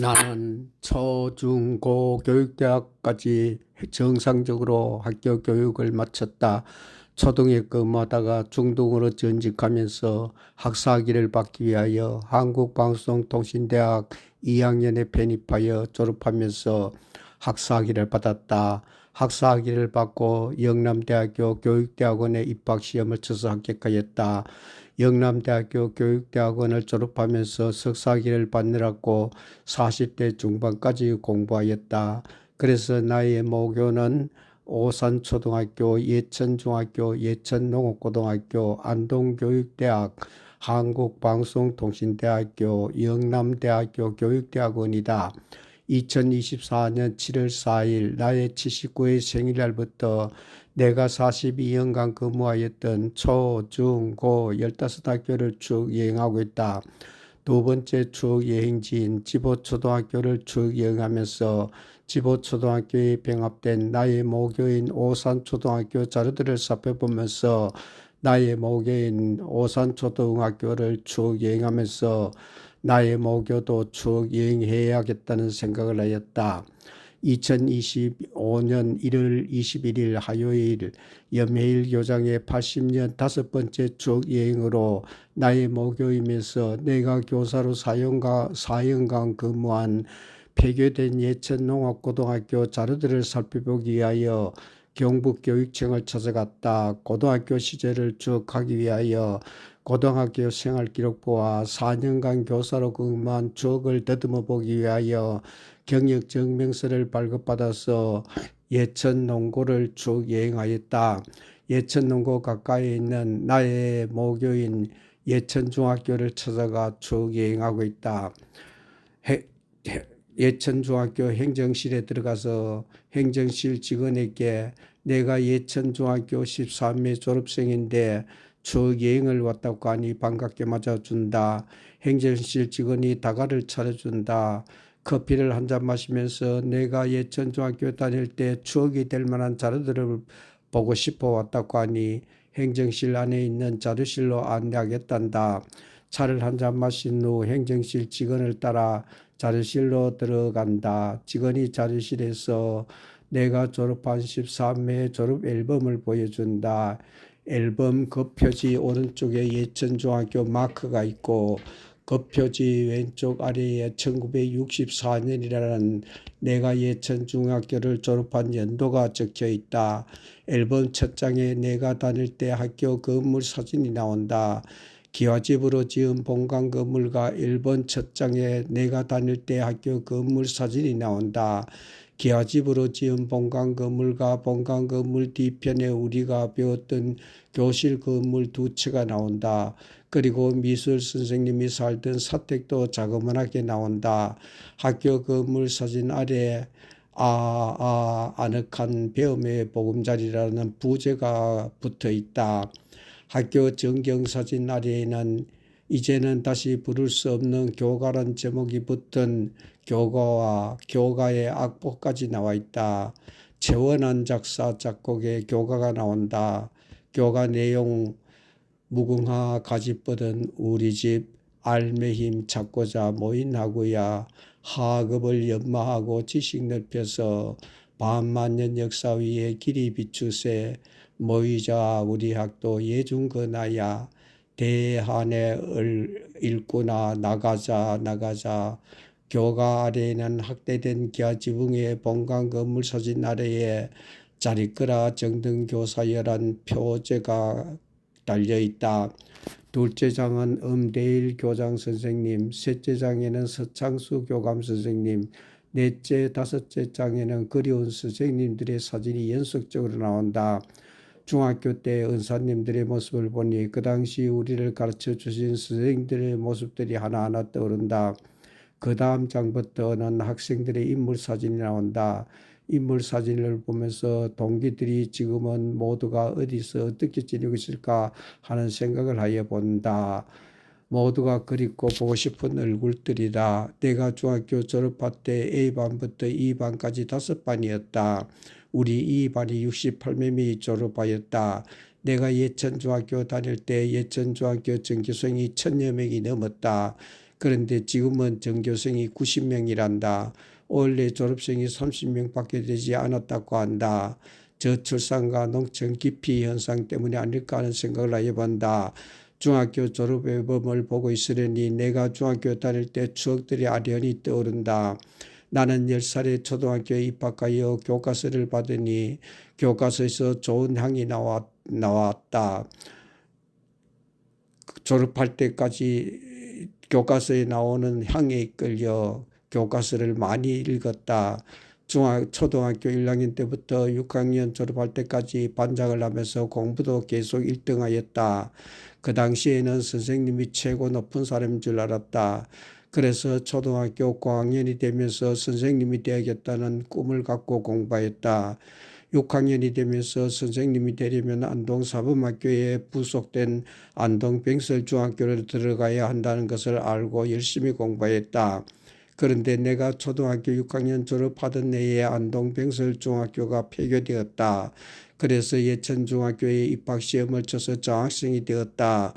나는 초, 중, 고 교육대학까지 정상적으로 학교 교육을 마쳤다. 초등에 근무하다가 중등으로 전직하면서 학사학위를 받기 위하여 한국방송통신대학 2학년에 편입하여 졸업하면서 학사학위를 받았다. 학사학위를 받고 영남대학교 교육대학원에 입학시험을 쳐서 합격하였다. 영남대학교 교육대학원을 졸업하면서 석사학위를 받느라고 40대 중반까지 공부하였다. 그래서 나의 모교는 오산초등학교, 예천중학교, 예천농업고등학교, 안동교육대학, 한국방송통신대학교, 영남대학교 교육대학원이다. 2024년 7월 4일 나의 79회 생일날부터 내가 42년간 근무하였던 초, 중, 고 15학교를 쭉 여행하고 있다. 두 번째 추억 여행지인 지보초등학교를 쭉 여행하면서 지보초등학교에 병합된 나의 모교인 오산초등학교 자료들을 살펴보면서 나의 모교인 오산초등학교를 쭉 여행하면서 나의 모교도 쭉 여행해야겠다는 생각을 하였다. 2025년 1월 21일 화요일 염해일 교장의 80년 다섯 번째 쭉 여행으로 나의 모교이면서 내가 교사로 4년간, 4년간 근무한 폐교된 예천농업고등학교 자료들을 살펴보기 위하여 경북교육청을 찾아갔다. 고등학교 시절을 쭉 가기 위하여 고등학교 생활 기록부와 4년간 교사로 근무한 추억을 더듬어 보기 위하여 경력 증명서를 발급받아서 예천 농고를 쭉 여행하였다. 예천 농고 가까이에 있는 나의 모교인 예천 중학교를 찾아가 쭉 여행하고 있다. 해, 해, 예천 중학교 행정실에 들어가서 행정실 직원에게 내가 예천 중학교 13회 졸업생인데 쭉 여행을 왔다고 하니 반갑게 맞아준다. 행정실 직원이 다가를 차려준다. 커피를 한 잔 마시면서 내가 예천 중학교 다닐 때 추억이 될 만한 자료들을 보고 싶어 왔다고 하니 행정실 안에 있는 자료실로 안내하겠단다. 차를 한 잔 마신 후 행정실 직원을 따라 자료실로 들어간다. 직원이 자료실에서 내가 졸업한 13회 졸업 앨범을 보여준다. 앨범 겉표지 오른쪽에 예천중학교 마크가 있고 겉표지 왼쪽 아래에 1964년이라는 내가 예천중학교를 졸업한 연도가 적혀 있다. 앨범 첫 장에 내가 다닐 때 학교 건물 사진이 나온다. 기와집으로 지은 본관 건물과 1번 첫 장에 내가 다닐 때 학교 건물 사진이 나온다. 기와집으로 지은 본관 건물과 본관 건물 뒤편에 우리가 배웠던 교실 건물 두 채가 나온다. 그리고 미술 선생님이 살던 사택도 자그만하게 나온다. 학교 건물 사진 아래 아, 아, 아늑한 배움의 보금자리라는 부제가 붙어 있다. 학교 전경사진 아래에는 이제는 다시 부를 수 없는 교가란 제목이 붙은 교가와 교가의 악보까지 나와 있다. 재원한 작사 작곡의 교가가 나온다. 교가 내용 무궁화 가지 뻗은 우리 집 알매 힘 찾고자 모인하고야 하급을 연마하고 지식 넓혀서 반만년 역사 위에 길이 비추세 모이자 우리 학도 예중거나야 대한을 읽구나 나가자 나가자 교가 아래에는 학대된 기아 지붕의 본관 건물 사진 아래에 자리끄라 정등 교사 열한 표제가 달려 있다. 둘째 장은 음대일 교장 선생님, 셋째 장에는 서창수 교감 선생님, 넷째, 다섯째 장에는 그리운 선생님들의 사진이 연속적으로 나온다. 중학교 때 은사님들의 모습을 보니 그 당시 우리를 가르쳐 주신 선생님들의 모습들이 하나하나 떠오른다. 그 다음 장부터는 학생들의 인물 사진이 나온다. 인물 사진을 보면서 동기들이 지금은 모두가 어디서 어떻게 지내고 있을까 하는 생각을 하여 본다. 모두가 그립고 보고 싶은 얼굴들이다. 내가 중학교 졸업할 때 A반부터 E반까지 다섯 반이었다. 우리 E반이 68명이 졸업하였다. 내가 예천중학교 다닐 때 예천중학교 전교생이 천여 명이 넘었다. 그런데 지금은 전교생이 90명이란다. 원래 졸업생이 30명밖에 되지 않았다고 한다. 저출산과 농촌 기피 현상 때문에 아닐까 하는 생각을 해본다. 중학교 졸업 앨범을 보고 있으려니 내가 중학교 다닐 때 추억들이 아련히 떠오른다. 나는 10살에 초등학교에 입학하여 교과서를 받으니 교과서에서 좋은 향이 나왔, 나왔다. 졸업할 때까지 교과서에 나오는 향에 이끌려 교과서를 많이 읽었다. 중학, 초등학교 1학년 때부터 6학년 졸업할 때까지 반장을 하면서 공부도 계속 1등 하였다. 그 당시에는 선생님이 최고 높은 사람인 줄 알았다. 그래서 초등학교 고학년이 되면서 선생님이 되야겠다는 꿈을 갖고 공부했다. 6학년이 되면서 선생님이 되려면 안동사범학교에 부속된 안동병설중학교를 들어가야 한다는 것을 알고 열심히 공부했다. 그런데 내가 초등학교 6학년 졸업하던 해에 안동병설 중학교가 폐교되었다. 그래서 예천중학교에 입학시험을 쳐서 장학생이 되었다.